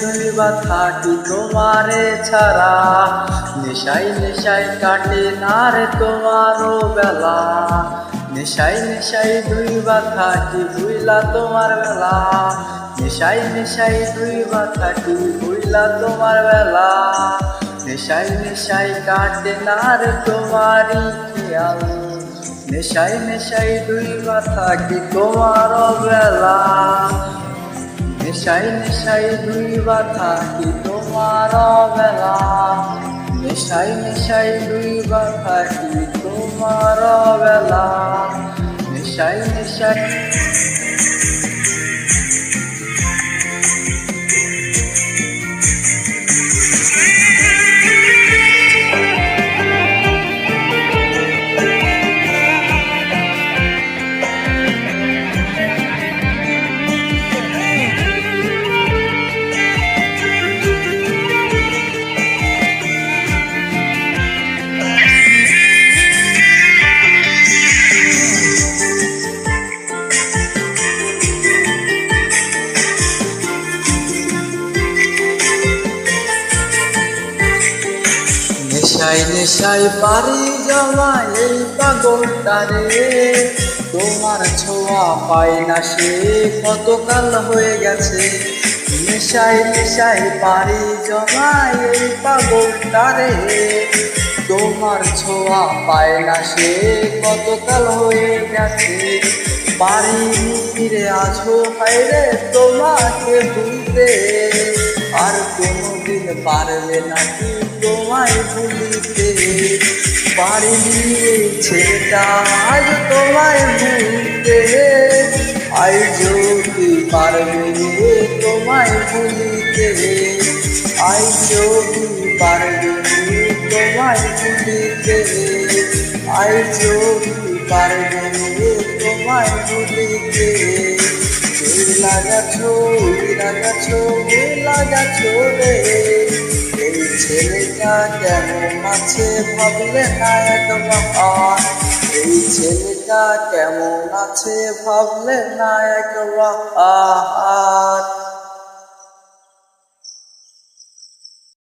দুইবার থাকি তোমারে ছাড়া? নেশাই নেশাই কাটে না রে তোমারও বেলা। নেশাই নেশাই দুইবার থাকি ভুইলা তোমার বেলা? নেশাই নেশাই দুইবার থাকি ভুইলা তোমার বেলা? নেশাই নেশাই কাটে না রে তোমারই খেয়াল। নেশাই নেশাই দুইবার থাকি তোমার বেলা? নেশাই নেশাই বাথা থাকি তোমার বেলা নেশাই নেশাই বাথা থাকি তোমার বেলা নেশাই নেশাই নেশাই নেশাই পারি জমা এই পাগলটারে তোমার ছোঁয়া পাই না সে, কতকাল হয়ে গেছে। নেশাই নেশাই পারি জমা এই পাগলটারে তোমার ছোঁয়া পায় না সে, কতকাল হয়ে গেছে। পারি ফিরে আছো হাইরে তোমাকে ভুলতে। আর কোনোদিন পারবে নাকি তোমায় ভুলিতে? পারিনি ছেলেটা আজ তোমায় ভুলতে। আই যদি পারবে তোমায় ভুলিতে। আই যদি পারবে তোমায় ভুলিতে। আই যদি পারবে তোমায় ভুলিতে। ওই লাগাছো ওই লাগাছো ওই চলে। এই ছেলেটা কেমন আছে ভাবলে না একবার এই ছেলেটা কেমন আছে ভাবলে না একবার